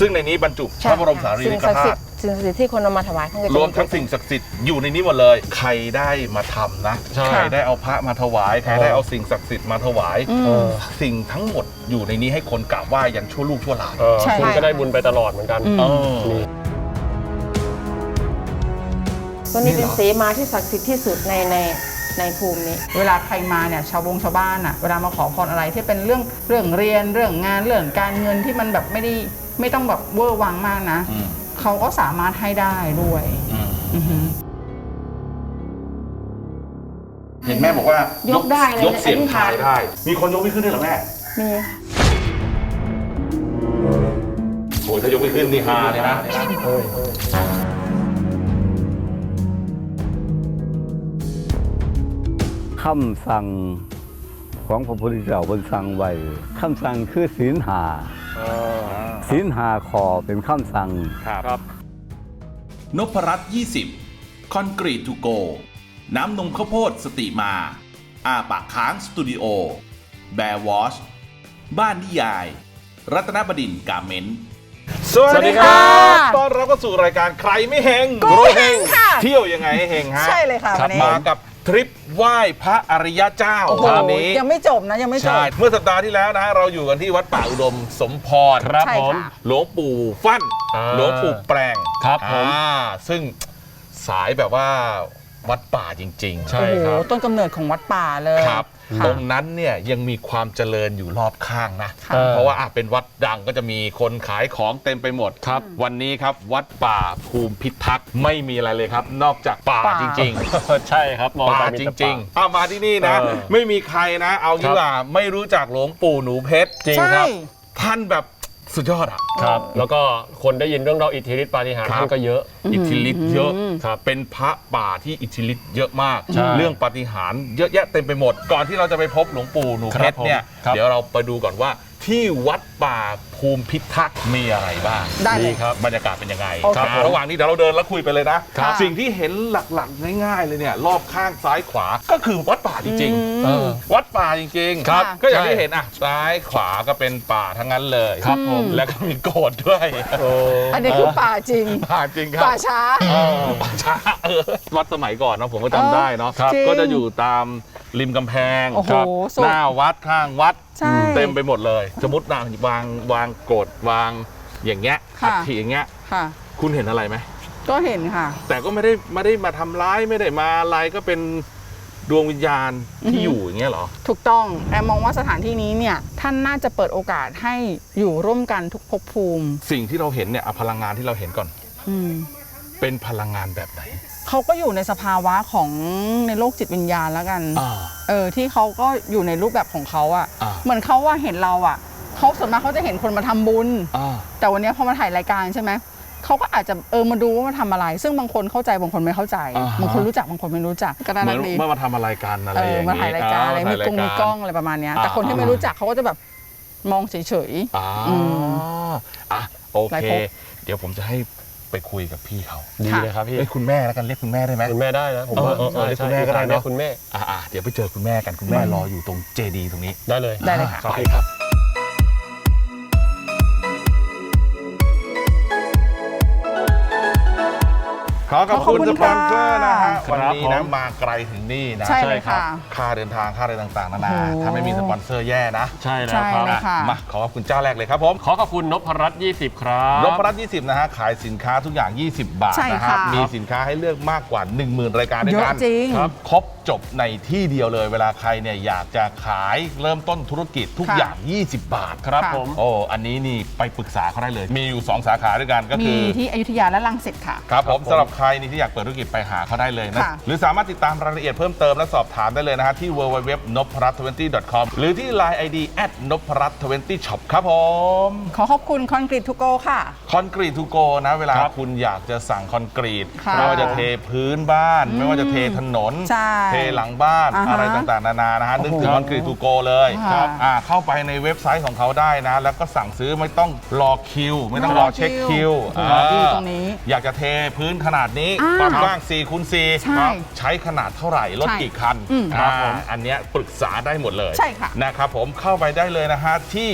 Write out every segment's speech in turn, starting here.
ซึ่งในนี้บรรจุพใช่ระบรมสารีสิ่ริงกศักดิ์ธาสิทตุธิ์สิ่งศักดิ์สิทธิ์ที่คนเอามาถวายท่านก็จะ รวมทั้งสิ่งศักดิ์สิทธิ์อยู่ในนี้หมดเลย ใครได้มาทำนะใช่ ใครได้เอาพระมาถวายใครได้เอาสิ่งศักดิ์สิทธิ์มาถวายอืมเออสิ่งทั้งหมดอยู่ในนี้ให้คนกราบไหว้ยันชั่วลูกชั่วหลาน เออใช่ คุณก็ได้บุญไปตลอดเหมือนกันอืมเออนี่ ตัวนี้เป็นเสมาที่ศักดิ์สิทธิ์ที่สุดในในในภูมินี้ เวลาใครมาเนี่ยชาวบงชาวบ้านอะเวลามาขอพรอะไรที่เป็นเรื่องเรื่องเรียนเรื่องงานเรื่องการเงินที่มันแบบไม่ได้ ไม่ต้องแบบเวอร์วังมากนะ อืมเขาก็สามารถให้ได้ด้วยอืมอือหือ เห็นแม่บอกว่ายกได้เลยยกเสียงอธิษฐาทาน ยได้ มีคนยกไม่ขึ้นด้วยเหรอแม่มีโอ้ยถ้ายกไม่ขึ้นนี่ฮาเลยนะคำสั่งของพระพุทธเจ้าบนสั่งไว้คำสั่งคือศีลหา เออ ศีลหาขอเป็นคำสั่ง ครับนพรัตน์20 คอนกรีตทูโก น้ำนมข้าวโพดสติมา อาปากค้างสตูดิโอ แบร์วอช บ้านนิยาย รัตนบดินทร์กาเมนต์ สวัสดีครับต้อนรับเข้าสู่รายการใครไม่เฮงกูเฮงค่ะ เที่ยวยังไงให้เฮงฮะใช่เลยค่ะวันนี้ มากับ ทริปไหว้พระอริยเจ้าโอ้โหคราวนี้ยังไม่จบนะยังไม่จใช่บเมื่อสัปดาห์ที่แล้วนะฮะเราอยู่กันที่วัดป่าอุดมสมพรครับใช่ผม ค่ะ หลวงปู่ฟั่นอ่าหลวงปู่แปลงครับผม อ่าซึ่งสายแบบว่าวัดป่าจริงๆ ใช่ โอ้โหครับ ต้นกำเนิดของวัดป่าเลย ครับ ค่ะตรงนั้นเนี่ยยังมีความเจริญอยู่รอบข้างนะค่ะ เพราะว่าอะเป็นวัดดังก็จะมีคนขายของเต็มไปหมดครับ วันนี้ครับวัดป่าภูมิพิทักษ์ไม่มีอะไรเลยครับ นอกจากป่าป่า จริงใช่ครับมองๆป่าไปมีจแต่ ริงๆเอามาที่นี่นะ เออ ไม่มีใครนะ เอางี้ครับว่าไม่รู้จักหลวงปู่หนูเพชร จริงใช่ ครับ ท่านแบบ สุดยอดอะ ครับ แล้วก็คนได้ยินเรื่องเราวอิทธิฤทธิปาฏิหาริย์ครับ ท่านก็เยอะ อิทธิฤทธิ์เยอะครับ เป็นพระป่าที่อิทธิฤทธิ์เยอะมาก ใช่เรื่องปาฏิหารย์เยอะแยะเต็มไปหมด ก่อนที่เราจะไปพบหลวงปู่หนูเพชรเนี่ย ครับผมครับ เดี๋ยวเราไปดูก่อนว่า ที่วัดป่าภูมิพิทักษ์มีอะไรบ้างได้เลยดีครับบรรยากาศเป็นยังไงโอเค ครับระหว่างนี้เดี๋ยวเราเดินแล้วคุยไปเลยนะครับสิ่งที่เห็นหลักๆ ง่ายๆเลยเนี่ยรอบข้างซ้ายขวาก็คือวัดป่าจริงเออๆวัดป่าจริงๆครับก็อย่างที่ใช่เห็นอะซ้ายขวาก็เป็นป่าทั้งนั้นเลยครับผมแล้วก็มีโกดด้วยโอ้อันนี้คือป่าจริง ป่าจริงครับ ป่าช้า เออป่าช้าเออวัดสมัยก่อนเนอะผมก็จำได้เนาะครับจริง ก็จะอยู่ตาม ริมกำแพงโอ้โหครับสุด หน้าวัดข้างวัด ใช่ เต็มไปหมดเลย สมมติวางวางวางโกรธวางอย่างเงี้ยค่ะ อัฐิอย่างเงี้ยค่ะ คุณเห็นอะไรไหม ก็เห็นค่ะ แต่ก็ไม่ได้ไม่ได้มาทำร้ายไม่ได้มาอะไรก็เป็นดวงวิญญาณที่อือฮึอยู่อย่างเงี้ยเหรอ ถูกต้องแอมมองว่าสถานที่นี้เนี่ยท่านน่าจะเปิดโอกาสให้อยู่ร่วมกันทุกภพภูมิสิ่งที่เราเห็นเนี่ยเอาพลังงานที่เราเห็นก่อน อืมเป็นพลังงานแบบไหน เขาก็อยู่ในสภาวะของในโลกจิตวิญญาณแล้วกัน อ่า เออที่เขาก็อยู่ในรูปแบบของเขาอะอ่า เหมือนเขาว่าเห็นเราอะเขาส่วนมากเขาจะเห็นคนมาทำบุญ อ่า แต่วันนี้พอมาถ่ายรายการใช่ไหมเขาก็อาจจะเออมาดูว่ามาทำอะไร ซึ่งบางคนเข้าใจบางคนไม่เข้าใจอ่าฮะ บางคนรู้จักบางคนไม่รู้จักก็น่าเหมืรัอนกดีเมื่อมาทำอะไรกันอะไรเอออย่างมางี้ถ่ายรายการอะไรมีกล้องมีกล้องถ่ายรายอะไรประมาณเนี้ยอ่าแต่คนที่ไม่รู้จักเขาก็จะแบบมองเฉย อ่าอือะโอหลายเค ภพ เดี๋ยวผมจะให้ ไปคุยกับพี่เขาดีเลยครับพี่เอ้ยคุณแม่แล้วกันเรียกคุณแม่ได้ไหม คุณแม่ได้นะผมว่าเออเออเออใช่คุณแม่ก็ได้เนอะ คุณแม่อ่าอะเดี๋ยวไปเจอคุณแม่กันคุณแม่รออยู่ตรงเจดีตรงนี้ ได้เลยได้เลยค่ะครับไปพี่ครับ ขอขอบคุณขอบคุสณปอนเซอร์นะฮะค่ะวันนี้ครันะบผม มาไกลถึงนี่นะๆใช่เลยใช่ครับค่ะ ค่าเดินทางค่าอะไรต่างๆนานาโอ้โห ถ้าไม่มีสปอนเซอร์แย่นะใช่แล้วใช่ครับ เลยค่ะ มาขอขอบคุณเจ้าแรกเลยครับผมขอขอบคุณนพรัตน์20 ครับนพรัตน์20 นะฮะขายสินค้าทุกอย่าง 20 บาทใช่นะครับค่ะมีสินค้าให้เลือกมากกว่า 10,000 รายการด้วยเยกัอะนจริงครับครบ จบในที่เดียวเลยเวลาใครเนี่ยอยากจะขายเริ่มต้นธุรกิจทุกค่ะอย่าง 20 บาทครับค่ะ ผมโอ้อันนี้นี่ไปปรึกษาเขาได้เลย มีอยู่ 2 สาขาด้วยกันก็มีคือ ที่อยุธยาและลังสิตค่ะ ครับผมครับผมสำหรับใครนี่ที่อยากเปิดธุรกิจไปหาเขาได้เลยนะ ค่ะ หรือสามารถติดตามรายละเอียดเพิ่มเติมและสอบถามได้เลยนะฮะ ที่ w w w n p r a t 2 0 com หรือที่ Line ID n p r a t 20 shop ครับผม ขอขอบคุณคอนกรีตทูโกค่ะ คอนกรีตทูโกนะ เวลาครับคุณอยากจะสั่งคอนกรีต ค่ะไม่ว่าจะเทพื้นบ้าน ไม่ว่าจะเทถนน ใช่ เทหลังบ้านอ่าฮะอะไรต่างๆ นานานะฮะนึกถึงโอ้โหคอนกรีตทูโกเลยค่ะอ่าเข้าไปในเว็บไซต์ของเขาได้นะ แล้วก็สั่งซื้อไม่ต้องรอคิว ไม่ต้องรอเช็คคิวอ่าดีตรงนี้อยากจะเทพื้นขนาดนี้อ่าความกว้าง4คูณใช่4ใช้ขนาดเท่าไหร่รถใช่กี่คันอืมอ่าอันเนี้ยปรึกษาได้หมดเลยใช่ค่ะ นะครับผมเข้าไปได้เลยนะฮะที่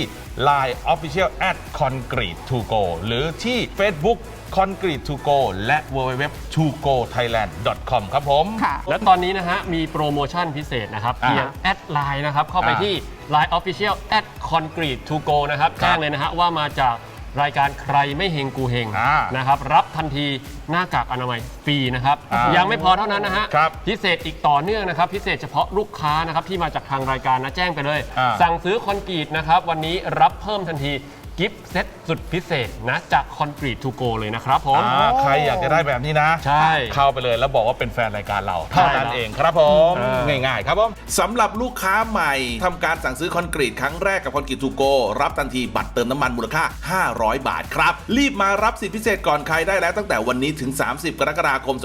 Line Official at Concrete to go หรือที่ Facebook Concrete to go และ www to go thailand com ครับผม ค่ะ และตอนนี้นะฮะ มีโปรโมชั่นพิเศษนะครับอ่าเพียงแอดไลน์นะครับ เข้าไปอ่าที่ Line Official at Concrete to go นะครับครับแจ้งเลยนะฮะว่ามาจากรายการใครไม่เฮงกูเฮงอ่านะครับ รับทันทีหน้ากากอนามัยฟรีนะครับ อ่ายัยังไม่พอเท่านั้นนะฮะ ครับพิเศษอีกต่อเนื่องนะครับ พิเศษเฉพาะลูกค้านะครับที่มาจากทางรายการนะแจ้งไปเลย อ่า สั่งซื้อคอนกรีตนะครับ วันนี้รับเพิ่มทันที กิฟต์เซตสุดพิเศษนะ จากคอนกรีตทูโกเลยนะครับผม อ่าใครอยากจะได้แบบนี้นะ ใช่เข้าไปเลยแล้วบอกว่าเป็นแฟนรายการเราเท่านั้นใช่ครับเองครับผมอ่า ง่ายๆ ครับผม สำหรับลูกค้าใหม่ทำการสั่งซื้อคอนกรีตครั้งแรกกับคอนกรีตทูโกรับทันทีบัตรเติมน้ำมันมูลค่า 500 บาทครับ รีบมารับสิทธิพิเศษก่อนใครได้แล้วตั้งแต่วันนี้ถึง 30 กรกฎาคม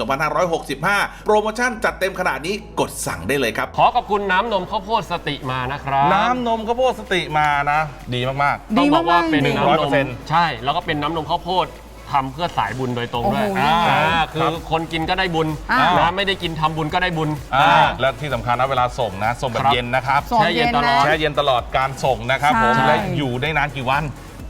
2565 โปรโมชั่นจัดเต็มขนาดนี้กดสั่งได้เลยครับ ขอขอบคุณน้ำนมข้าวโพดสติมานะครับน้ำนมข้าวโพดสติมานะ ดีมากต้องบอกว่าเป็นหนึ่งน้ำร้อยนเปอมร์เซ็นต์ใช่ แล้วก็เป็นน้ำนมข้าวโพดทำเพื่อสายบุญโดยตรงด้วยโอ้โห อ่าครับคือคนกินก็ได้บุญอ่านะไม่ได้กินทำบุญก็ได้บุญๆอ่าและที่สำคัญนะเวลาส่งนะ ส่งแบบครับเย็นนะครับส่งแช่เย็เย็นนตลอนะ ด แช่เย็นตลอดการส่งนะครับผมใช่ และอยู่ได้นานกี่วัน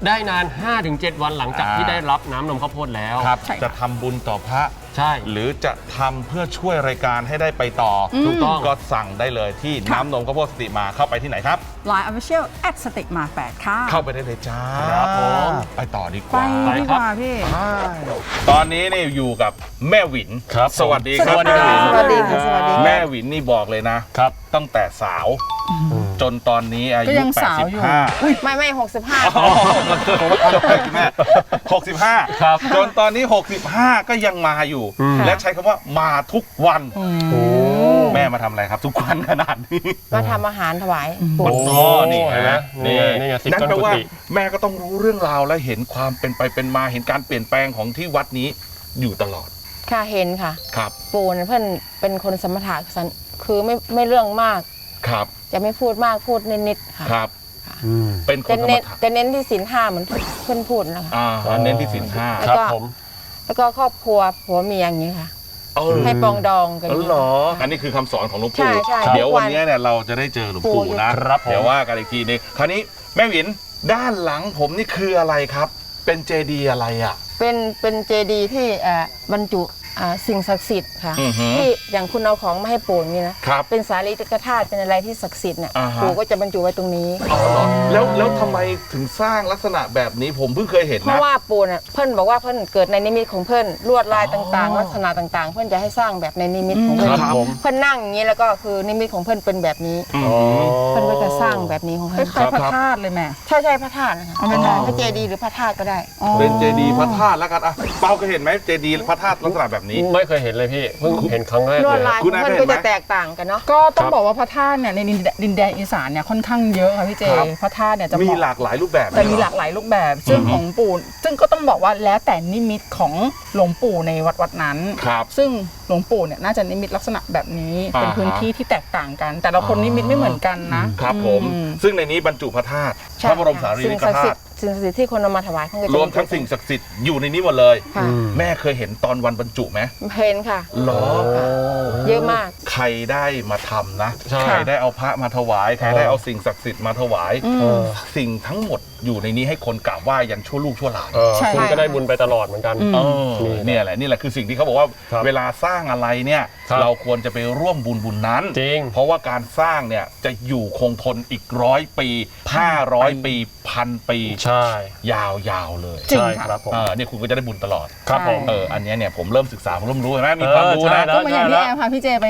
ได้นาน 5-7 วันหลังจากอ่าที่ได้รับน้ำนมข้าวโพดแล้ว ครับ ใช่ค่ะ จะทำบุญต่อพระ ใช่หรือจะทำเพื่อช่วยรายการให้ได้ไปต่ออถูกต้อง ก็สั่งได้เลยที่น้ำนมข้าวโพดสติมาเข้าไปที่ไหนครับ Line Official แอดสติมาแปดค่ะ เข้าไปได้เลยจ้าครับผม ไปต่อดีกไปว่าดีกว่าพี่ตอนนี้นี่อยู่กับแม่หวินครับสวัสดีครับสวัสดีครับสวัสดีค่ะสวัสดีแม่หวินนี่บอกเลยนะ ครับตั้งแต่สาว จนตอนนี้อาก็ยุ ยังสาวอยู่ 85 ไม่ไม่หกสิบห้าอ๋อผมว่าคุณแม่65 ครับ จนตอนนี้ 65 ก็ยังมาอยู่ อืม และใช้คำว่ามาทุกวันแม่มาทำอะไรครับทุกวันขนาดนี้ มาทำอาหารถวายปู่ อ๋อนี่เห็นไหมนี่ไงนี่ไงสิบนั่นต้นแปลกุว่าฏิแม่ก็ต้องรู้เรื่องราวและเห็นความเป็นไปเป็นมาเห็นการเปลี่ยนแปลงของที่วัดนี้อยู่ตลอดค่ะเห็นค่ะ ครับ ปู่เนี่ยเพื่อนเป็นคนสมถะสันคือไม่ไม่เรื่องมาก ครับ จะไม่พูดมากพูดนิดๆค่ะครับเป็นคนจะธรรมเน้นดาจะเน้นที่ศีลห้าเหมือนเพื่อนพูดนะคะ อ่าเน้นที่สินห้าแล้วครับก็ผม แล้วก็ครอบครัวผัวเมียอย่างนี้ค่ะ เออให้ปรองดองกันเอออย่างเหรออันนี้คือคำสอนของหลวงปู่ใช่ใช่เดี๋ยวทุกวัวันนนี้เนี่ยเราจะได้เจอหลวงปู่ปู่ นะครับผม เดี๋ยวว่ากันอีกทีนึงคราวนี้แม่หวินด้านหลังผมนี่คืออะไรครับ เป็นเจดีย์อะไรอะ เป็นเป็นเจดีย์ที่เอ่อบรรจุ อ่าสิ่งศักดิ์สิทธิ์ค่ะ อือฮึที่อย่างคุณเอาของมาให้ปู่นี่นะครับเป็นสารีริกธาตุเป็นอะไรที่ศักดิ์สิทธิ์เนี่ยอ่าฮะ ปู่ก็จะบรรจุไว้ตรงนี้ อ๋อเหรอแล้วแล้วทำไมถึงสร้างลักษณะแบบนี้ผมเพิ่งเคยเห็นเพนะ ราะว่าปู่น่ะเพิ่นบอกว่าเพิ่นเกิดในนิมิตของเพิ่นลวดลายต่างๆ ลักษณะต่างๆ เพิ่นจะให้สร้างแบบในนิมิตของเพิ่นครับผม เพิ่นนั่งอย่างนี้แล้วก็คือนิมิตของเพิ่นเป็นแบบนี้ อ๋อ เพิ่นก็จะสร้างแบบนี้ของคเพิ่นล้ายๆพระธาตุเลยแม่ ใช่ใช่พระธาตุนะคะเอาเป็นไงพระเจดีย์หรือพระธาตุก็ได้ เป็นเจดีย์พระธาตุแล้วกันอะเปาเคยเห็นไหมเจดีย์พระธาตุลักษณะแบบนี้ ไม่เคยเห็นเลยพี่เพิ่งเห็นครั้งแรกลวดเลยลายขคุอณงอาเพิ่นเคยเห็ก็นไหม จะแตกต่างกันเนาะ ก็ต้อคงรับบอกว่าพระธาตุเนี่ยในดินแดนดินแดนอีสานเนี่ยค่อนข้างเยอะค่ะพี่เจครับ พระธาตุเนี่ยจะมีเหมาะหลากหลายรูปแบบแต่มีหลากหลายรูปแบบ ซึ่งของปู่ซึ่งก็ต้องบอกว่าแล้วแต่นิมิตของหลวงปู่ในวัดวัดนั้น ครับซึ่งหลวงปู่เนี่ยน่าจะนิมิตลักษณะแบบนี้เป็นอ่าฮะ พื้นที่ที่แตกต่างกัน แต่ละคนนิมิตไม่เหมือนกันนะครับผม อืมซึ่งในนี้บรรจุพระธาตุใช่พระบรมสารีสิ่ริงกศักดิ์ธาสิทตุธิ์ สิ่งศักดิ์สิทธิ์ที่คนเอามาถวายเพิ่นก็จะรวมทั้งสิ่งศักดิ์สิทธิ์อยู่ในนี้หมดเลย ค่ะแม่เคยเห็นตอนวันบรรจุไหมเห็นค่ะ หรอ เยอะมาก ใครได้มาทำนะ ใช่ ใครได้เอาพระมาถวาย ใครได้เอาสิ่งศักดิ์สิทธิ์มาถวาย สิ่งทั้งหมดอยู่ในนี้ให้คนกราบไหว้ยันชั่วลูกชั่วหลาน เออใช่ คุณก็ได้บุญไปตลอดเหมือนกัน เออนี่เนี่ยแหละนี่แหละคือสิ่งที่เขาบอกว่าครับเวลาสร้างอะไรเนี่ยครับเราควรจะไปร่วมบุญบุญนั้น จริง เพราะว่าการสร้างเนี่ยจะอยู่คงทนอีกร้อยปีห้าร้อยปีพันปี ใช่ยาวๆเลยจริงใช่ค่ะ ครับผม เออเนี่ยคุณก็จะได้บุญตลอดครับผม เอออันเนี้ยเนี่ยผมเริ่มศึกษาผมเริ่มรู้เห็นไหมมีความรู้เออใช่นะแล้วก็เหมือนอย่างที่แอมพาพี่เจไป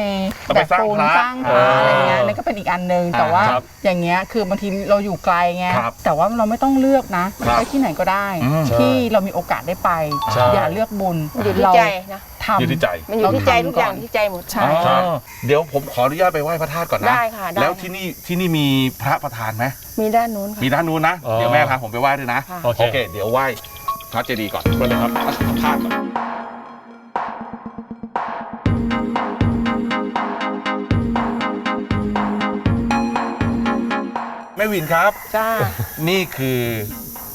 ต้องแบไปกสร้างปูนพระสร้างพระอะไรเงี้ยเออนั่นก็เป็นอีกอันหนึ่งแต่ว่าครับอย่างเงี้ยคือบางทีเราอยู่ไกลไงครับแต่ว่าเราไม่ต้องเลือกนะครับไปที่ไหนก็ได้ อืม ที่เรามีโอกาสได้ไป ใช่ อย่าเลือกบุญมันอยู่ที่เราใจนะ ทำอยู่ที่ใจ มันอยู่ที่ใจเราทำทุกอย่างก่อนที่ใจหมด ใช่ครับอ๋อเดี๋ยวผมขออนุญาตไปไหว้พระธาตุก่อนนะได้ค่ะได้ แล้วที่นี่ที่นี่มีพระประธานไหมมีด้านนู้นค่ะ มีด้านนู้นนะ อ๋อ เดี๋ยวแม่พาผมไปไหว้ด้วยนะ ค่ะ โอเคโอเค เดี๋ยวไหว้พระเจดีย์ก่อนมาเลยครับพระธาตุก่อน แม่วินครับ จ้า นี่คือ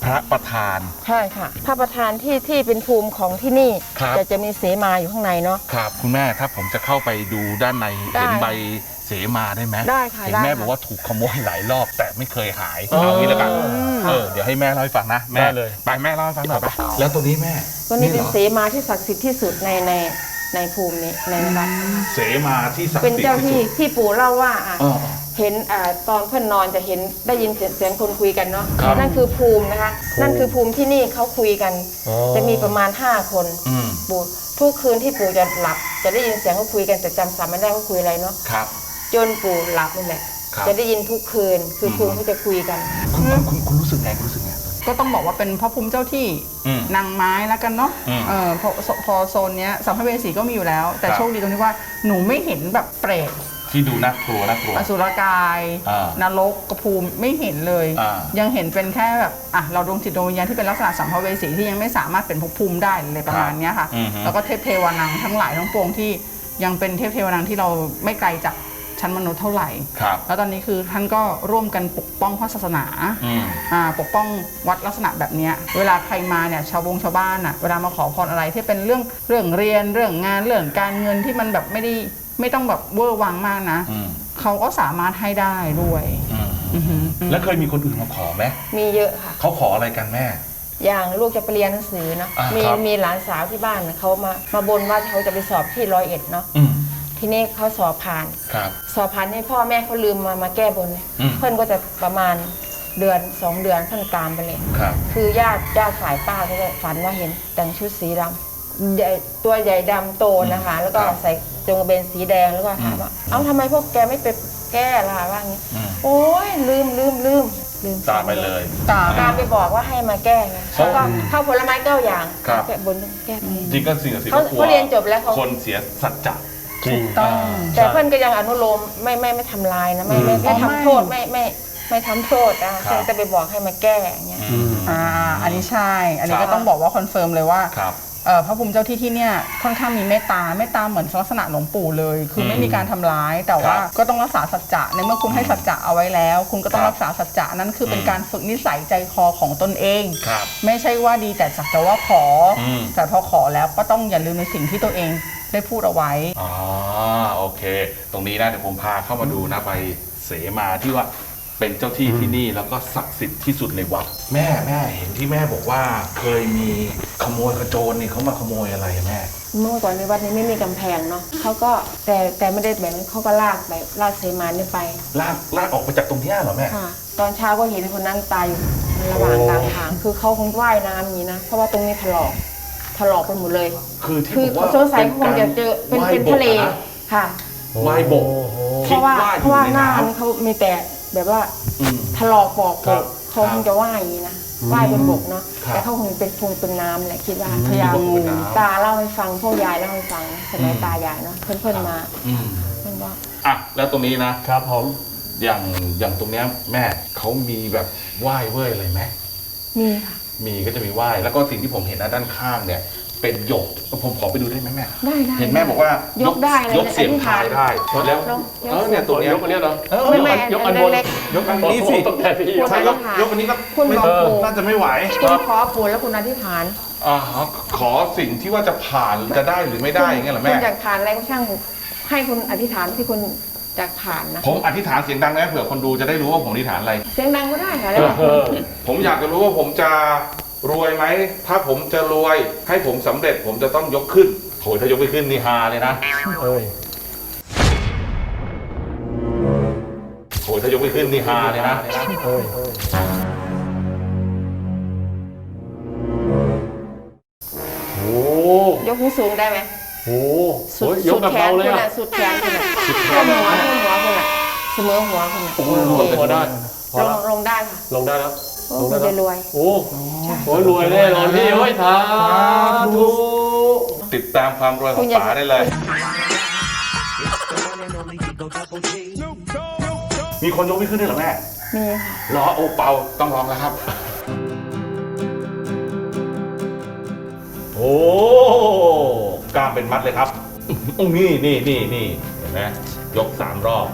พระประธาน ใช่ค่ะพระประธานที่ที่เป็นภูมิของที่นี่ครับจะจะมีเสมาอยู่ข้างในเนาะ ครับ คุณแม่ถ้าผมจะเข้าไปดูด้านในได้เห็นใบเสมาได้ไหมได้ค่ะเห็นได้แม่ค่ะ บอกว่าถูกขโมยหลายรอบแต่ไม่เคยหายเอางี้แล้วกันเออเดี๋ยวให้แม่เล่าให้ฟังนะแม่ได้เลย ไปแม่เล่าให้ฟังหน่อยไปแล้วตัวนี้แม่ตัวนี้หเป็รนอเสมาที่ศักดิ์สิทธิ์ที่สุดในในในภูมินี้ในวัดเสมาที่ศักดิ์เป็นสิทธิ์เจ้าที่ที่สุดที่ปู่เล่าว่าอะอ๋อ เห็นอ่าตอนเพื่อนนอนจะเห็นได้ยินเสียงเสียงคนคุยกันเนาะครับนั่นคือภูมินะคะนั่นคือภูมิที่นี่เขาคุยกันจะมีประมาณ 5 คนอืมปู่ทุกคืนที่ปู่จะหลับ จะได้ยินเสียงเขาคุยกันแต่จำสามไม่ได้เขาคุยอะไรเนาะครับ จนปู่หลับนี่แหละครับ จะได้ยินทุกคืนคืออมภูมิเขาจะคุยกันคุณคุณคุณคุณรู้สึกไงคุณรู้สึกไง ก็ต้องบอกว่าเป็นพระภูมิเจ้าที่อืมนางไม้แล้วกันเนาะอืมเออพอพอโซนเนี้ยสัมภเวสีก็มีอยู่แล้ว แต่ครับ โชคดีตรงที่ว่าหนูไม่เห็นแบบเปรต ที่ดูน่ากลัวน่ากลัว อสุรกายอ่านรกกระภูมิไม่เห็นเลย อ่ายังเห็นเป็นแค่แบบอะเราดวงจิตดวงวิญญาณที่เป็นลักษณะสัมภเวสีที่ยังไม่สามารถเป็นภพภูมิได้เลยประมาณเนี้ยค่ะอือฮึ แล้วก็เทพเทวานังทั้งหลายทั้งปวงที่ยังเป็นเทพเทวานังที่เราไม่ไกลจากชั้นมนุษย์เท่าไหร่ ครับ แล้วตอนนี้คือท่านก็ร่วมกันปกป้องพระศาสนาอืม อ่าปกป้องวัดลักษณะแบบเนี้ยเวลาใครมาเนี่ยชาวบงชาวบ้านอะเวลามาขอพรอะไรที่เป็นเรื่องเรื่องเรียนเรื่องงานเรื่องการเงินที่มันแบบไม่ได้ ไม่ต้องแบบเวอร์วังมากนะอืมเขาก็สามารถให้ได้ด้วย อืมอือหือแล้วเคยมีคนอื่นมาขอไหมมีเยอะค่ะ เขาขออะไรกันแม่ อย่างลูกจะไปเรียนหนังสือเนาะอ่ามีครับ มีหลานสาวที่บ้านน่ะเขามามาบนว่าเขาจะไปสอบที่ร้อยเอ็ดเนาะอืมทีนี้เขาสอบผ่าน ครับ สอบผ่านให้พ่อแม่เขาลืมมามาแก้บนเลยอืม เพื่อนก็จะประมาณเดือนสองเดือนเพื่อนตามไปเลย ครับ คือญาติญาติฝ่ายป้าก็จะฝันว่าเห็นแต่งชุดสีดำ ใหญ่ตัวใหญ่ดำโตนะคะ แล้วก็ครับใส่จงกระเบนสีแดงแล้วก็ถามว่าเอ้าทำไมพวกแกไม่ไปแก้ล่ะว่าอย่างนี้ อืม โอ้ยลืมลืมลืมลืมตามไปเลยตามตามไปบอกว่าให้มาแก้ไงแล้วก็เข้าผลไม้เก้าอย่างครับ แก้บนแก้ตรงนี้จริงก็สิ่งศักดิ์สิทธิ์เขาก็กลัวเขาเรียนจบแล้วเขา คนเสียสัจจะ จริง ต้อง แต่เพื่อนก็ยังอนุโลมไม่ไม่ไม่ทำลายนะไม่ไม่ไม่อ๋อไม่ทำโทษไม่ไม่ไม่ทำโทษนะเพียงแต่ไปบอกให้มาแก้อย่างเงี้ยอ่า อันนี้ใช่ อันนี้ครัก็บต้องบอกว่าคอนเฟิร์มเลยว่า ครับ เอ่อพระภูมิเจ้าที่ที่เนี่ยค่อนข้างมีเมตตาเมตตาเหมือนลักษณะหลวงปู่เลย คืออมไม่มีการทำร้าย แต่ว่าครับก็ต้องรักษาสัจจะในเมื่อคุณให้สัจจะเอาไว้แล้ว คุณก็ต้องครับรักษาสัจจะนั่นคือเป็นอืมการฝึกนิสัยใจคอของตนเอง ครับไม่ใช่ว่าดีแต่สักแต่ว่าขออม แต่พอขอแล้วก็ต้องอย่าลืมในสิ่งที่ตัวเองได้พูดเอาไว้ อ๋อโอเค ตรงนี้นะเดี๋ยวผมพาเข้ามาดูนะไปเสมาที่ว่า เป็นเจ้าที่ที่นี่แล้วก็ศักดิ์สิทธิ์ที่สุดในวัด แม่แม่เห็นที่แม่บอกว่าเคยมีขโมยขโจรนี่เขามาขโมยอะไรอะแม่ เมื่อก่อนในวัดนี้ไม่มีกำแพงเนาะเขาก็แต่แต่ไม่ได้แบบนั้นเขาก็ลากไปลากเสมานี่ไปลากลากออกไปจากตรงเนี้ยเหรอแม่ ค่ะ ตอนเช้าก็เห็นคนนั่งตายอยู่ระหว่างกลางทาง คือเขาคงว่ายน้ำอย่างนี้นะ เพราะว่าตรงนี้ถลอกถลอกไปหมดเลย คือที่คือบอกว่าสงสัยคงจะเจอเป็นเป็นทะเลว่ายบกอค่ะวายบก เพคิดราะว่าว่าอเพยู่ราะว่าในหน้าน้นี้เขามีแต่ แบบว่าำอืม ถลอกปอกครับเขาคงจะว่ายอย่างนี้นะว่ายบนบกเนาะครับแต่เขาคงเป็นคงเป็นน้ำแหละคิดว่าพญางูตาเล่าให้ฟังพ่อยายเล่าให้ฟังสมัยตายายเนาะเพื่อนๆมาอืมเพื่อนว่า อะแล้วตรงนี้นะ ครับผมอย่างอย่างตรงเนี้ยแม่เขามีแบบไหว้เว้ยอะไรไหมมีค่ะ มีก็จะมีไหว้แล้วก็สิ่งที่ผมเห็นนะด้านข้างเนี่ย เป็นหยกผมขอไปดูได้ไหมแม่ได้ได้เห็นแม่บอกว่ายกได้เลยยกเสียงทายได้แล้วลองยกเออเนี่ยตัวเนี้ยยกอันเนี้ยเหรอไม่ไม่ยกอันบนเล็กยกอันนี้สิตกใจพี่คุณใช่ยกอธิษฐานยกอันนี้ก็คุณไม่บอกปู่น่าจะไม่ไหวคุณขอปู่แล้วคุณอธิษฐานอ่าขอสิ่งที่ว่าจะผ่านจะได้หรือไม่ได้อย่างเงี้ยเหรอคุแม่ณอยากผ่านอะไรก็ช่างให้คุณอธิษฐานที่คุณอยากผ่านนะผมอธิษฐานเสียงดังนะเผื่อคนดูจะได้รู้ว่าผมอธิษฐานอะไร เสียงดังก็ได้ค่ะแล้วเออผมอยากจะรู้ว่าผมจะ รวยไหม ถ้าผมจะรวยให้ผมสำเร็จผมจะต้องยกขึ้นโหยถ้ายกไม่ขึ้นนี่ฮาเลยนะเอ้ยโหยถ้ายกไม่ขึ้นนี่ฮาเลยนะเอ้ยโอ้ยกหูสูงได้ไหมโหสุดโอ้ยยสุกดแบบแขนเบาเลยคุณอะอะสุดแขนคุณอะท่วมหัวท่วมหัวคุณอะเสมอหัวคุณอะโอ้โหพอได้พอลแล้งวลงได้ค่ะลงได้แล้ว โอ้ลงคุได้ณแล้วจะรวย โอ้โหรวยแน่นอนพี่เฮ้ยสาธุติดตามความรวยของป๋าได้เลย มีคนยกไม่ขึ้นด้วยเหรอแม่มีค่ะรอโอเปาต้องลองแล้วครับ โอ้กล้ามเป็นมัดเลยครับตรงนี้นี่นี่นี่เห็นไหมยกสามรอบ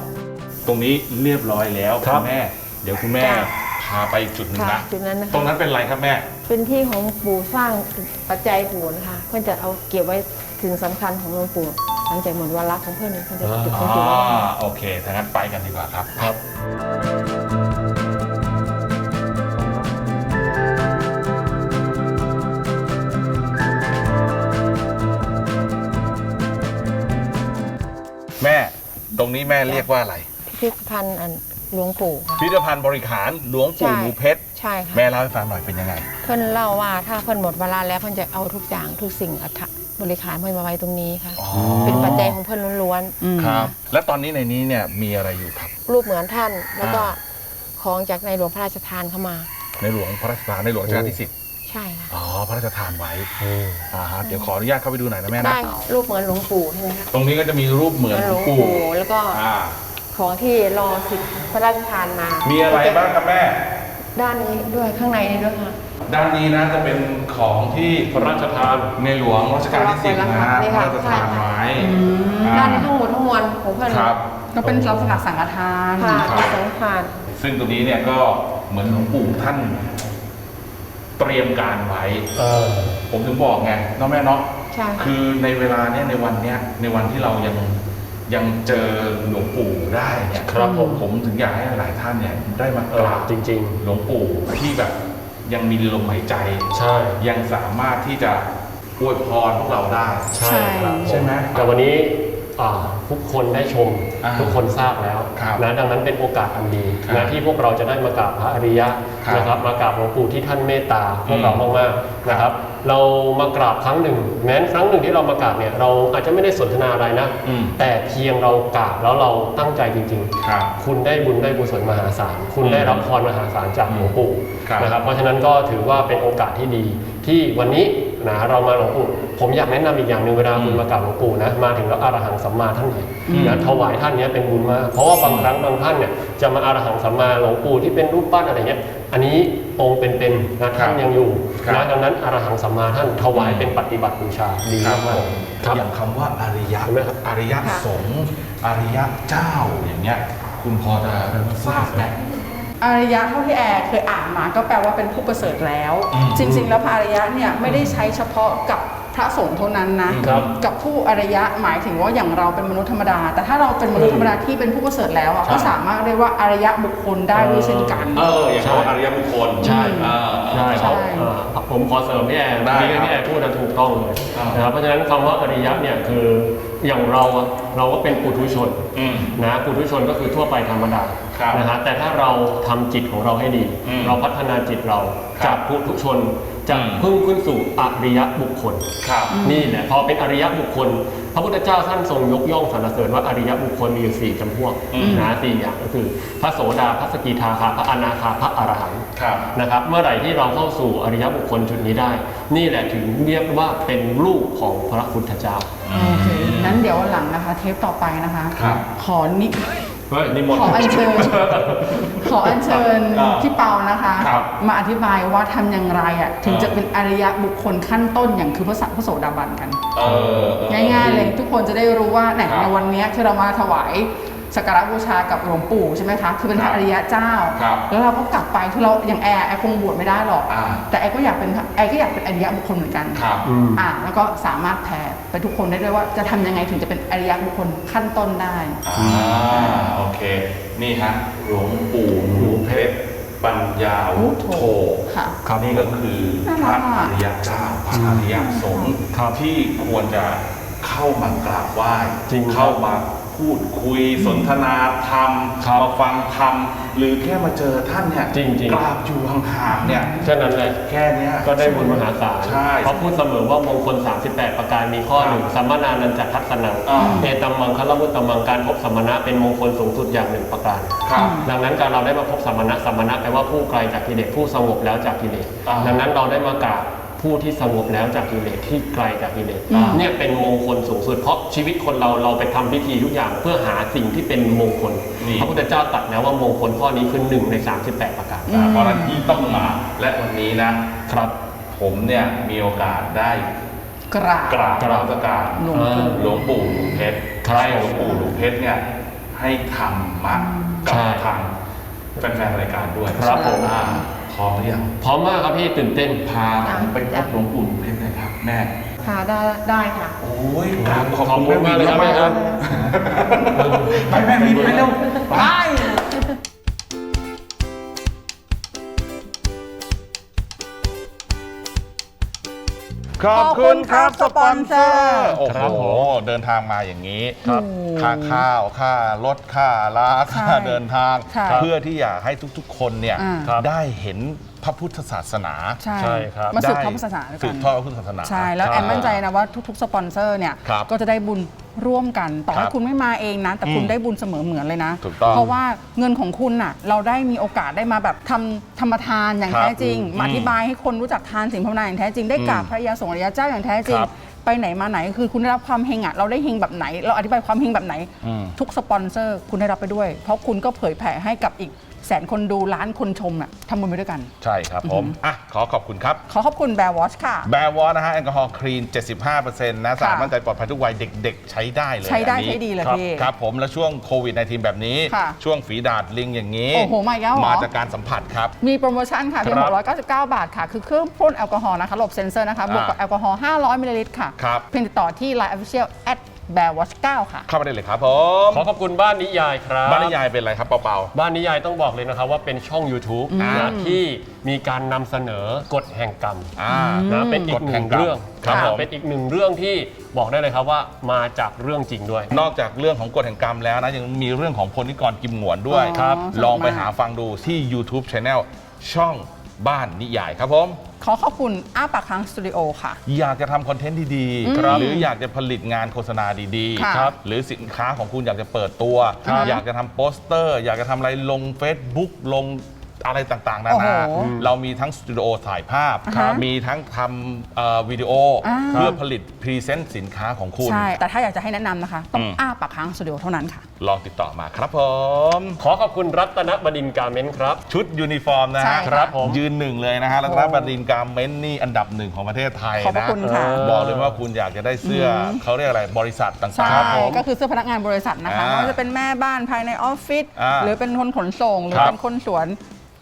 ตรงนี้เรียบร้อยแล้วครับณแม่ เดี๋ยวคุณแม่พพาไปอีกจุดหนึงค่ะนะจุดนั้นนะคะ ตรงนั้นเป็นอะไรครับแม่ เป็นที่ของปู่สร้างปัจจัยปู่นะคะเพื่อนจะเอาเก็บไว้ถึงสำคัญของหลวงปู่หลังจากหมดวาระของเพื่อนเพื่อนจะเก็บอ๋ไว้อปู่ไว้โอเคถ้างั้นไปกันดีกว่าครับ ครับ แม่ตรงนี้แม่เรียกว่าอะไร พิพิธภัณฑ์อัน หลวงปู่ค่ะ พิพิธภัณฑ์บริขารหลวงปู่ใช่ หนูเพชร ใช่ค่ะ แม่เล่าให้ฟังหน่อยเป็นยังไง เพื่อนเล่าว่าถ้าเพื่อนหมดเวลาแล้วเพื่อนจะเอาทุกอย่างทุกสิ่งอัฐบริขารเพื่อนมาไว้ตรงนี้ค่ะอ๋อเป็นปัจจัยของเพื่อนล้วนครับ และตอนนี้ในนี้เนี่ยมีอะไรอยู่ครับ ๆรูปเหมือนท่านแล้วก็อ่า ของจากในหลวงพระราชทานเข้ามา ในหลวงพระราชทานในหลวงรัชกาลที่สิบใช่ค่ะ อ๋อพระราชทานไว้อ่าฮะเดี๋ยวขออนุญาตเข้าไปดูหน่อยนะแม่นะได้รูปเหมือนหลวงปู่ใช่ไหมคะตรงนี้ก็จะมีรูปเหมือนหหลลววงงปู่ปู่แล้วก็อ่า ของที่รอสิทธิ์พระราชทานมามีมีอะไรบ้างครับแม่ ด้านนี้ด้วยข้างในนี้ด้วยค่ะด้านนี้นะจะเป็นของที่พระราชทานในหลวงรัชกาลที่สิบนะฮะนี่พระค่ะราชทานไว้ด้านอ่านี้ทั้งหมดทั้งมวลของเพื่อนครับ ก็เป็นลักษณะสังฆทานค่ะครับสังขารซึ่งตรงนี้เนี่ยก็เหมือนหลวงปู่ท่าน เตรียมการไว้เออผมถึงบอกไงเน้องแม่เนาะใช่ค่ะคือในเวลาเนี้ยในวันเนี้ยในวันที่เรายัง ยังเจอหลวงปู่ได้เนี่ยครับผม ผมถึงอยากให้หลายท่านเนี่ยได้มากเออราบจริงหลวงปู่ที่แบบยังมีลมหายใจๆใช่ ยังสามารถที่จะอวยพรพวกเราได้ ใช่ครับใช่ไหมแต่วันนี้อ่าทุกคนได้ชมอ่าทุกคนทราบแล้วครับนะดังนั้นเป็นโอกาสอันดีครับนะที่พวกเราจะได้มากราบพระอริยะครับนะครับมากราบหลวงปู่ที่ท่านเมตตาพวกเราอืมมากๆนะครับ เรามากราบครั้งหนึ่งแม้ครั้งหนึ่งที่เรามากราบเนี่ยเราอาจจะไม่ได้สนทนาอะไรนะ อืม แต่เพียงเรากราบแล้วเราตั้งใจจริงครับๆคุณได้บุญได้กุศลมหาศาล คุณได้รับพรมหาศาลจากหลวงปู่ครับนะครับ เพราะฉะนั้นก็ถือว่าเป็นโอกาสที่ดี ที่วันนี้นะเรามาหลวงปู่ผมอยากแนะนำอีกอย่างหนึ่งเวลาคุณมากราบหลวงปู่นะมาถึงแล้วอรหังสัมมาท่านไหนนะถวายท่านเนี้ยเป็นบุญมากเพราะว่าบางครั้งบางท่านเนี่ยจะมาอรหังสัมมาหลวงปู่ที่เป็นรูปปั้นอะไรเงี้ยอันนี้องค์เป็นๆนะท่านยังอยู่ครับนะดังนั้นอรหังสัมมาท่านถวายเป็นปฏิบัติบูชาดีครับมากผมๆครับ อย่างคำว่าอริยะเห็นไหมครับ อริยสงฆ์อริยเจ้าอย่างเงี้ย คุณพอจะทราบไหม อริยะเท่าที่แอร์เคยอ่านมาก็แปลว่าเป็นผู้ประเสริฐแล้ว อืมจริง ๆ แล้วพระอริยะเนี่ยไม่ได้ใช้เฉพาะกับพระสงฆ์เท่านั้นนะครับ กับผู้อริยะหมายถึงว่าอย่างเราเป็นมนุษย์ธรรมดา แต่ถ้าเราเป็นมนุษย์ธรรมดาที่เป็นผู้ประเสริฐแล้วอะใช่ก็สามารถเรียกว่าอริยะบุคคลได้ด้วยเช่นกัน เอออย่างคำว่าอริยบุคคลใช่ อ่าใช่ใช่ครับอ่าผมขอเสริมพี่แอนได้ที่ครับพี่แอนพูดนะถูกต้องเลยอ่าน นะครับเพราะฉะนั้นคำว่าอริยะเนี่ยคือ อย่างเราอะเราก็เป็นปุถุชนอืม นะปุถุชนก็คือทั่วไปธรรมดาครับนะฮะแต่ถ้าเราทำจิตของเราให้ดี อืมเราพัฒนาจิตเราครับจากปุถุชนจะอืมพึ่งขึ้นสู่อริยบุคคล ครับ นี่แหละพอเป็นอริยบุคคล พระพุทธเจ้าท่านทรงยกย่องสรรเสริญว่าอริยบุคคลมีอยู่สี่จำพวกอืม นะสี่อย่างก็คือ พระโสดาพระสกิทาคาพระอนาคาพระอรหันต์ ครับ นะครับเมื่อไหร่ที่เราเข้าสู่อริยบุคคลจุดนี้ได้ นี่แหละถึงเรียกว่าเป็นลูกของพระพุทธเจ้า โอเค นั้นเดี๋ยววันหลังนะคะ เทปต่อไปนะคะ ครับ ขอนิเฮ้ยนี่หมด ขออัญเชิญ ขออัญเชิญอ่าพี่เปานะคะ ครับมาอธิบายว่าทำอย่างไรอะถึงอ่า จะเป็นอริยะบุคคลขั้นต้นอย่างคือพระสัพระโสดาบันกัน เออออ ง่ายๆเลยทุกคนจะได้รู้ว่าไหนครับในวันเนี้ยที่เรามาถวายสักการะบูชากับหลวงปู่ใช่ไหมคะคือเป็นพครัระบอริยะเจ้า ครับแล้วเราก็กลับไปคือเราอย่างแอร์แอร์คงบวชไม่ได้หรอก อ่า แต่แอร์ก็อยากเป็นแอร์ก็อยากเป็นอริยะบุคคลเหมือนกันครับ อืม อ่าแล้วก็สามารถแผ่ ไปทุกคนได้ด้วยว่าจะทำยังไงถึงจะเป็นอริยะบุคคลขั้นต้นได้ อ่าโอเค นี่ฮะหลวงปู่หนูเพชรปัญญาวุฒโธค่ะครับนี่ก็คือพน่าระรักออะริยเจ้าพระอริยสงฆ์ครับที่ควรจะเข้ามากราบไหว้จริงครับ เข้ามา พูดคุยสนทนาธรรมครับมาฟังธรรมหรือแค่มาเจอท่านเนี่ยจริงๆ กราบอยู่ห่างๆเนี่ยแค่นั้นเลยแค่เนี้ยก็ได้บุญมหาศาลใช่เพราะพูดเสมอว่ามงคล 38 ประการมีข้อหนึ่งสัมมานานันจะทัศนังอ่าเอตัมมังคลมุตตัมมังการพบสัมมณะเป็นมงคลสูงสุดอย่างหนึ่งประการครับดังนั้นการเราได้มาพบสัมมณะสัมมณะแปลว่าผู้ไกลจากกิเลสผู้สงบแล้วจากกิเลสอ่าดังนั้นเราได้มากราบ ผู้ที่สงบแล้วจากกิเลสที่ไกลจากกิเลสอ่าเนี่ยเป็นมงคลสูงสุดเพราะชีวิตคนเราเราไปทำพิธีทุกอย่างเพื่อหาสิ่งที่เป็นมงคลนี่พระพุทธเจ้าตรัสแล้วว่ามงคลข้อนี้คือหนึ่งใน 38 ประการอ่าเพราะฉะนั้นที่ต้องมาและวันนี้นะครับผมเนี่ยมีโอกาสได้กราบกราบกราบนมัสการหลวงปู่หลวงปู่หลวงเพชรครับหลวงปู่หลวงเพชรเนี่ยให้ธรรมะกับใช่ทางแฟนๆรายการด้วยครับผมอ่าพ ร้อมหรือยังพร้อมมากครับพี่ตื่นเต้น พาผมไปพบหลวงปู่หนูเล็กหน่อยครับแม่ ค่ะได้ได้ค่ะ โอ้ยกราบขอบขอบคุณคุณแม่มากเลยครับวิแม่นครับ ไปแม่วินไปเร็วไป ขอบคุณครับสปอนเซอร์โอ้ครับโหผมเดินทางมาอย่างนี้ครับค่าข้าวค่ารถค่าลาค่าใช่เดินทางใช่เพื่อที่อยากให้ทุกๆ คนเนี่ยอ่าครับได้เห็น พระพุทธศาสนา ใช่ใช่ครับมาสืบได้ทอดพุทธศาสนาด้วยสืกับนทอดพระพุทธศาสนา ใช่แล้วแอมมั่นใจนะว่าทุกๆ สปอนเซอร์เนี่ยครับก็จะได้บุญร่วมกัน ต่อครัให้บคุณไม่มาเองนะ แต่คุณอืมได้บุญเสมอเหมือนเลยนะ ถูกต้องเพราะว่าเงินของคุณน่ะเราได้มีโอกาสได้มาแบบทำธรรมทานอย่างครับแท้จริงอืมมาอธิบายให้คนรู้จักทานสิ่งภาวนาอย่างแท้จริงได้กราบอืมพระยาสงฆ์อริยเจ้าอย่างแท้จริง ครับ ไปไหนมาไหนคือคุณได้รับความเฮงอะเราได้เฮงแบบไหน เราอธิบายความเฮงแบบไหนอืมทุกสปอนเซอร์คุณได้รับไปด้วย เพราะคุณก็เผยแผ่ให้กับอีก แสนคนดูล้านคนชมอะทำบุญไปด้วยกัน ใช่ครับผม อะ ขอขอบคุณครับ ขอขอบคุณแบร์วอชค่ะ แบร์วอนะฮะ แอลกอฮอล์คลีน 75%นะสะอาดค่ะมั่นใจปลอดภัยทุกวัยเด็ก ๆ ใช้ได้เลยใช้ได้อันนี้ใช้ดีเลยครับพี่ครับผมแล้วช่วงโควิด -19 แบบนี้ ค่ะช่วงฝีดาดลิงอย่างนี้ โอ้โหมาอีกแล้วเหรอ มาจากการสัมผัสครับ มีโปรโมชั่นค่ะเพียงครับ699 บาทค่ะ คือเครื่องพ่นแอลกอฮอล์นะคะหลบเซ็นเซอร์นะคะบวกกับอ่าแอลกอฮอล์500มิลลิลิตรค่ะ ครับ เพียงติดต่อที่ Line Official at bear watch 9ค่ะ เข้ามาได้เลยครับผมขอขอบคุณบ้านนิยายครับ บ้านนิยายเป็นอะไรครับเปาบ้านนิยายต้องบอกเลยนะครับว่าเป็นช่อง YouTube อืมนะที่มีการนำเสนอกฎแห่งกรรมๆอ่า นะเป็นอีกกฎหแห่นึ่งงกรรมเรื่องครับนะผม เป็นอีกหนึ่งเรื่องที่บอกได้เลยครับว่ามาจากเรื่องจริงด้วย นอกจากเรื่องของกฎแห่งกรรมแล้วนะ ยังมีเรื่องของพลนิกรกิมหงวนด้วย อ๋อครับ ลองไปสนุกมากหาฟังดูที่ YouTube Channel ช่อง บ้านนิยายครับผม ขอขอบคุณอ้าปากค้างสตูดิโอค่ะ อยากจะทำคอนเทนต์ดีครับๆหรืออยากจะผลิตงานโฆษณาดีค่ะครับหรือสินค้าของคุณอยากจะเปิดตัว ครับอยากจะทำโปสเตอร์ อยากจะทำอะไรลง Facebook ลง อะไรต่างๆนาโอ้โหนาเรามีทั้งสตูดิโอถ่ายภาพอ่าฮะมีทั้งทำเอ่อวิดีโออ่า เพื่อผลิตพรีเซนต์สินค้าของคุณ ใช่ แต่ถ้าอยากจะให้แนะนำนะคะ ต้องอืม อ้าปากค้างสตูดิโอเท่านั้นค่ะ ลองติดต่อมาครับผม ขอขอบคุณรัตนบดินทร์การเมนต์ครับ ชุดยูนิฟอร์มนะใช่ฮะค่ะครับผม ยืนหนึ่งเลยนะฮะแล้วก็บดินทร์การเมนต์นี่อันดับหนึ่งของประเทศไทยขอบพระนะคุณค่ะ บอกเลยว่าคุณอยากจะได้เสื้ออเขาเรียกอะไรบริษัทต่างใช่ๆครับผมก็คือเสื้อพนักงานบริษัทนะคะอ่าไม่ว่าจะเป็นแม่บ้านภายในออฟฟิศ อ่าหรือเป็นคนขนส่ง หรือครับเป็นคนสวน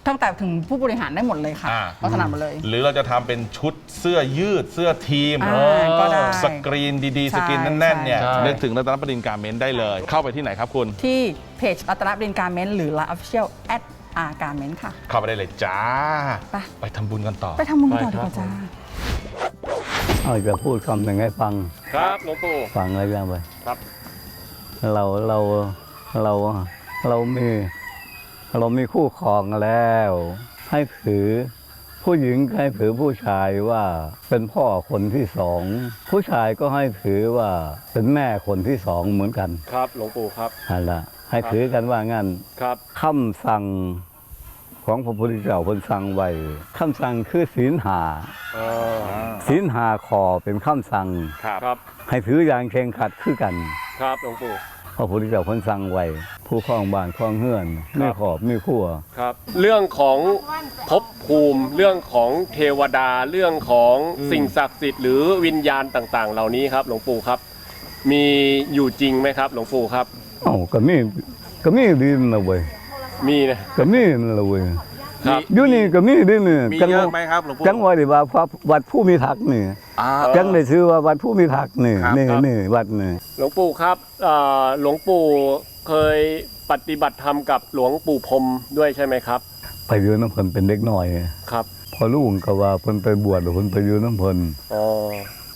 ตั้งแต่ถึงผู้บริหารได้หมดเลยค่ะอ่าลักษณะหมดเลย หรือเราจะทำเป็นชุดเสื้อยืดเสื้อทีมอ่าก็ได้สกรีนดีๆ ใช่สกรีนแน่นๆเนี่ยใช่ นึกถึงรัตนประดินการเมนต์ได้เลย เข้าไปที่ไหนครับคุณ ที่เพจรัตนบดินการเมนต์หรือ Line Official at r garment ค่ะ เข้าไปได้เลยจ้า ไป ไปทำบุญกันต่อ ไปทำบุญกันต่อดีกว่าไปครับจ้า เอาจะพูดคำหนึ่งให้ฟัง ครับหลวงปู่ ฟังอะไรกันไปครับ เราเราเราเรามี เรามีคู่ครองแล้ว ให้ถือผู้หญิงให้ถือผู้ชายว่าเป็นพ่อคนที่สอง ผู้ชายก็ให้ถือว่าเป็นแม่คนที่สองเหมือนกันครับหลวงปู่ครับนั่นละให้ถือกันว่างั้นครับคำสั่งของพระพุทธเจ้าคนสั่งไว้คำสั่งคือศีลหาเออศีลหาคอเป็นคำสั่งครับ ให้ถืออย่างเคร่งครัดคือกัน ครับหลวงปู่ พระพุทธเจ้าคนสั่งไว้ผู้ครองบ้านครองเฮือนไม่ขอบไม่ขั้วครับ เรื่องของภพภูมิ เรื่องของเทวดาเรื่องของสิ่งศักดิ์สิทธิ์หรือวิญญาณต่างๆ เหล่านี้ครับ หลวงปู่ครับ มีอยู่จริงไหมครับ หลวงปู่ครับเอ้าก็มีก็มีดินนะเว้ยมีนะก็มีนั่นละเว้ย ครับอยู่นี่ก็มีดินนี่มีจังเยอะไหมครับหลวงปู่จังว่าได้ว่าพระวัดผู้มีทักนี่อ่าจังได้ชื่อว่าวัดผู้มีทักนี่ครับนี่ครับนี่วัดนี่หลวงปู่ครับเอ่อหลวงปู่เคยปฏิบัติธรรมกับหลวงปู่พรหมด้วยใช่ไหมครับ ไปอยู่น้ำเพิ่นเป็นเด็กน้อยครับ พอลูกก็ว่าเพิ่นไปบวชแล้วเพิ่นไปอยู่น้ำเพิ่นอ๋อ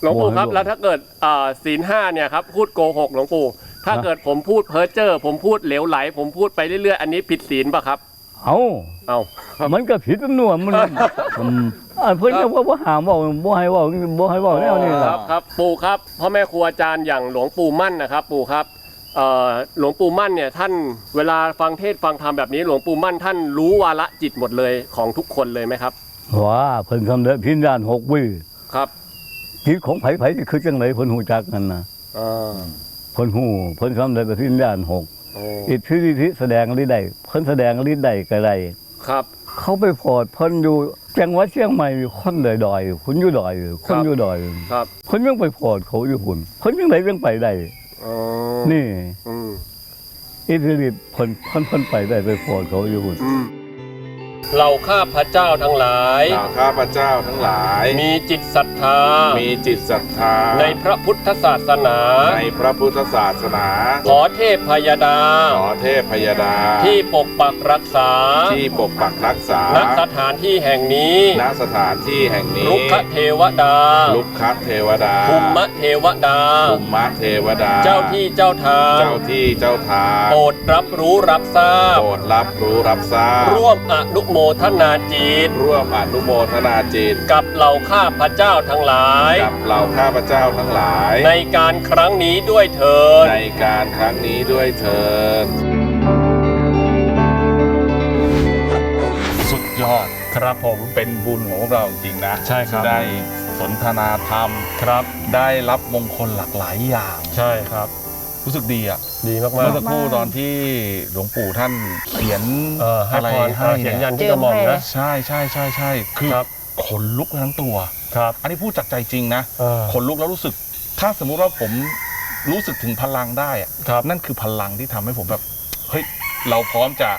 หลวงปู่ครับโอ้ยแล้วถ้าเกิดเอ่อศีลห้าเนี่ยครับพูดโกหกหลวงปู่ถ้าฮะเกิดผมพูดเพ้อเจ้อผมพูดเหลวไหล ผมพูดไปเรื่อยๆ อันนี้ผิดศีลป่ะครับ เอ้าเอามันก็ผิดนั่นวมันอืมอ่าเพิ่นก็ว่าบ่ห้ามเว้าบ่ให้เว้าบ่ให้เว้าแนวนี้คล่ะรับครับ ปู่ครับพ่อแม่ครูอาจารย์อย่างหลวงปู่มั่นนะครับ ปู่ครับเอ่อหลวงปู่มั่นเนี่ยท่านเวลาฟังเทศน์ฟังธรรมแบบนี้ หลวงปู่มั่นท่านรู้วาระจิตหมดเลยของทุกคนเลยไหมครับว่าเพิ่นสำเร็จพิญญาณหกวิครับจิตของไผไผคือจังไดเพิ่นฮู้จักนั่นน่ะอ่าเพิ่นฮู้เพิ่นสำเร็จพิญญาณหกโอ้อิทธิฤทธิแสดงฤทธิ์ได้เพิ่นแสดงฤทธิ์ได้ก็ได้ครับ เขาไปโพดเพิ่นอยู่จังหวัดเชียงใหม่คนดอยดอยๆคนอยู่ดอยคนอยู่ดอยครับเพิ่นยังไปโพดเขาอยู่พุ่นเพิ่นยังไดยังไปได้อ๋อนี่อืมออิทธิฤทธิ์พ้นพ้นพ้นไปได้ไปโปรดเขาอยู่หุ่น เราข้าพระเจ้าทั้งหลายข้าพเจ้าทั้งหลาย มีจิตศรัทธา มีจิตศรัทธา ในพระพุทธศาสนา ในพระพุทธศาสนา ขอเทพพยดา ขอเทพพยดา ที่ปกปักรักษา ที่ปกปักรักษา ณ สถานที่แห่งนี้ ณ สถานที่แห่งนี้รุกขเทวดา ลุกคเทวดาภูมิเทวดาภูมิเทวดา เจ้าที่เจ้าทาง เจ้าที่เจ้าทาง โปรดรับรู้รับทราบ โปรดรับรู้รับทราบ ร่วมอนุโมทนาจิต ร่วมอนุโมทนาจิตกับเหล่าข้าพระเจ้าทั้งหลาย กับเหล่าข้าพเจ้าทั้งหลาย ในการครั้งนี้ด้วยเถิดในการครั้งนี้ด้วยเถิดสุดยอดครับผมเป็นบุญของพวกเราจริงๆนะใช่ครับ ได้สนทนาธรรมครับ ได้รับมงคลหลากหลายอย่าง ใช่ครับ รู้สึกดีอะดีมากเมื่อสักๆครู่ตอนที่หลวงปู่ท่านเขียนเออให้อะไรพรให้เขียนยันเนี่ยที่กระหม่อมนะ ใช่ใช่ใช่ใช่คือครับ ขนลุกทั้งตัว ครับ อันนี้พูดจากใจจริงนะ เออขนลุกแล้วรู้สึก ถ้าสมมุติว่าผมรู้สึกถึงพลังได้อะครับ นั่นคือพลังที่ทำให้ผมแบบ เฮ้ย เราพร้อมจะ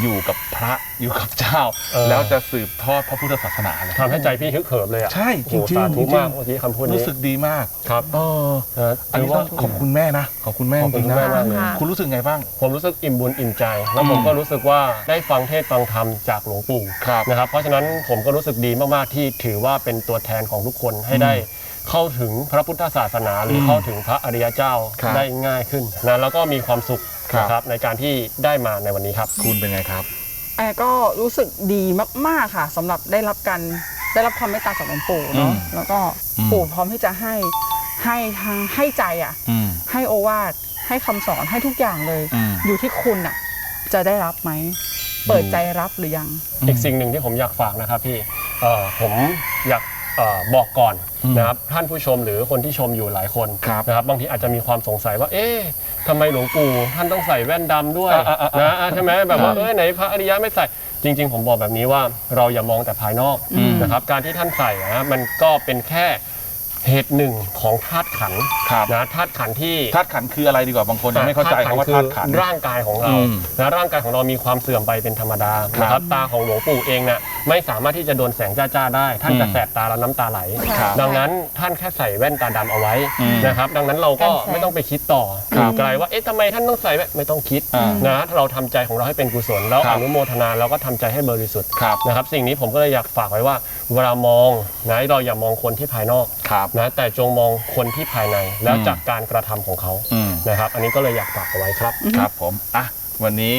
อยู่กับพระอยู่กับเจ้า เออ แล้วจะสืบทอดพระพุทธศาสนาเลย ทำให้ใจพี่ฮึกเหิมเลยอะใช่โอ้โหจริงๆสาธุจริงๆ มากเมื่อกี้คำพูดนี้รู้สึกดีมากครับเออนะอันถือนี้ว่าต้องขอบคุณแม่นะ ขอบคุณแม่ขอบจคุณริงๆแม่นะมากเลยค่ะคุณรู้สึกไงบ้าง ผมรู้สึกอิ่มบุญอิ่มใจ แล้วอืมผมก็รู้สึกว่าได้ฟังเทศน์ฟังธรรมจากหลวงปู่ครับนะครับเพราะฉะนั้นผมก็รู้สึกดีมาก ๆ ที่ถือว่าเป็นตัวแทนของทุกคนให้ได้เข้าถึงพระพุทธศาสนาหรืออมเข้าถึงพระอริยเจ้าครับ ได้ง่ายขึ้นนะแล้วก็มีความสุข ครับ นะครับในการที่ได้มาในวันนี้ครับ คุณเป็นไงครับ แอร์ก็รู้สึกดีมาก ๆ ค่ะสำหรับได้รับการได้รับความเมตตาจากหลวงปู่เนาะอืมแล้วก็อืม ปู่พร้อมที่จะให้ให้ทางให้ใจอะ อืม ให้โอวาทให้คำสอนให้ทุกอย่างเลย อืม อยู่ที่คุณอะ จะได้รับไหม เปิดใจรับหรือยัง อีกสิ่งหนึ่งที่ผมอยากฝากนะครับพี่เอ่อผมอยากเอ่อบอกก่อนอืมนะครับท่านผู้ชมหรือคนที่ชมอยู่หลายคนครับนะครับบางทีอาจจะมีความสงสัยว่าเอ๊ะ ทำไมหลวงปู่ท่านต้องใส่แว่นดำด้วยอ่าอ่าอ่านะอ่าใช่ไหมแบบว่าเอ้ยไหนพระอริยะไม่ใส่จริง ๆ ผมบอกแบบนี้ว่าเราอย่ามองแต่ภายนอกอืมนะครับการที่ท่านใส่นะมันก็เป็นแค่ เหตุหนึ่งของธาตุขันธ์ครับ นะธาตุขันธ์ที่ ธาตุขันธ์คืออะไรดีกว่าบางคนยังไม่เข้าใจคำว่าธาตุขันธ์คือร่างกายของเราอืมนะร่างกายของเรามีความเสื่อมไปเป็นธรรมดาครับนะครับตาของหลวงปู่เองน่ะไม่สามารถที่จะโดนแสงจ้าๆได้ ท่านจะอืมแสบตาแล้วน้ำตาไหล ครับดังนั้นท่านแค่ใส่แว่นตาดำเอาไว้อืมนะครับดังนั้นเราก็กันแสง ไม่ต้องไปคิดต่อครับไกลว่าเอ๊ะทำไมท่านต้องใส่แว่นไม่ต้องคิดอ่านะเราทำใจของเราให้เป็นกุศลแล้วครัอบนุโมทนาเราก็ทำใจให้บริสุทธิ์ครับนะครับสิ่งนี้ผมก็เลยอยากฝากไว้ว่าเวลามองนะเราอย่ามองคนที่ภายนอก ครับนะแต่จงมองคนที่ภายในแล้วอืมจากการกระทำของเขาอืม นะครับ อันนี้ก็เลยอยากฝากเอาไว้ครับ ครับผมอะวันนี้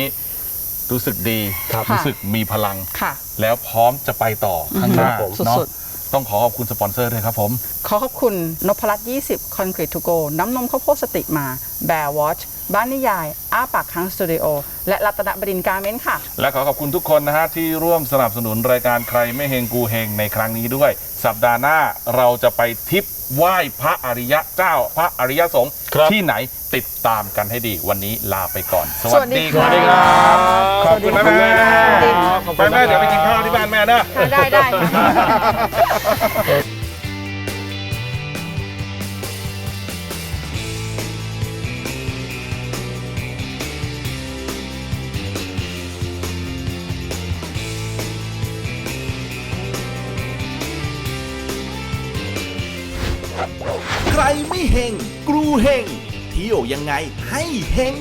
รู้สึกดีครับรู้สึกมีพลัง ค่ะ แล้วพร้อมจะไปต่อข้างหน้าครับผม เนาะสุด ต้องขอขอบคุณสปอนเซอร์ด้วยครับผม ขอขอบคุณนพรัตน์20 Concrete to go น้ำนมข้าวโพดสติมา Bear Watch บ้านนิยาย อ้าปากค้างสตูดิโอ และรัตนบดินทร์การเมนต์ค่ะ และขอขอบคุณทุกคนนะฮะที่ร่วมสนับสนุนรายการใครไม่เฮงกูเฮงในครั้งนี้ด้วย สัปดาห์หน้าเราจะไปทิปไหว้พระอริยะเจ้า พระอริยสงฆ์ครับที่ไหนติดตามกันให้ดีวันนี้ลาไปก่อนสสวัวัสสดีดีคค่ะรับขอบคุณนะสวัสดีแม่ครับไปแม่เดี๋ยวไปกินข้าวที่บ้านแม่นะได้ได้ เฮงกรูเฮงเที่ยวยังไงให้เฮง